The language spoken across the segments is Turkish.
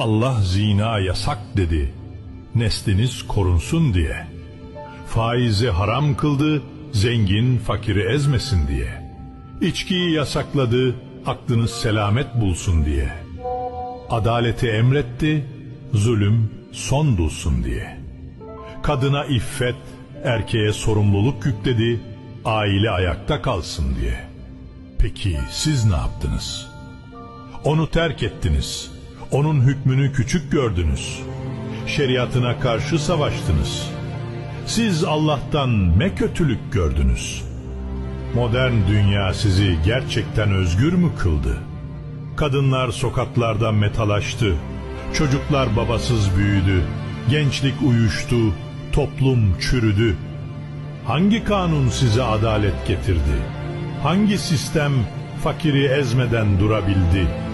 Allah zina yasak dedi. Nesliniz korunsun diye. Faizi haram kıldı, zengin fakiri ezmesin diye. İçkiyi yasakladı, aklınız selamet bulsun diye. Adaleti emretti, zulüm son bulsun diye. Kadına iffet, erkeğe sorumluluk yükledi, aile ayakta kalsın diye. Peki siz ne yaptınız? Onu terk ettiniz. Onun hükmünü küçük gördünüz. Şeriatına karşı savaştınız. Siz Allah'tan ne kötülük gördünüz? Modern dünya sizi gerçekten özgür mü kıldı? Kadınlar sokaklarda metalaştı. Çocuklar babasız büyüdü. Gençlik uyuştu. Toplum çürüdü. Hangi kanun size adalet getirdi? Hangi sistem fakiri ezmeden durabildi?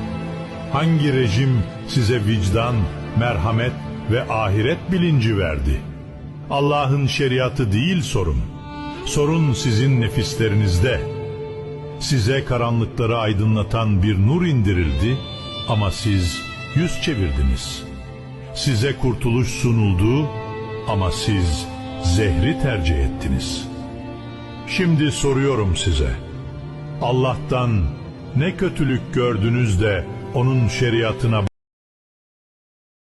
Hangi rejim size vicdan, merhamet ve ahiret bilinci verdi? Allah'ın şeriatı değil sorun. Sorun sizin nefislerinizde. Size karanlıkları aydınlatan bir nur indirildi ama siz yüz çevirdiniz. Size kurtuluş sunuldu ama siz zehri tercih ettiniz. Şimdi soruyorum size. Allah'tan ne kötülük gördünüz de onun şeriatına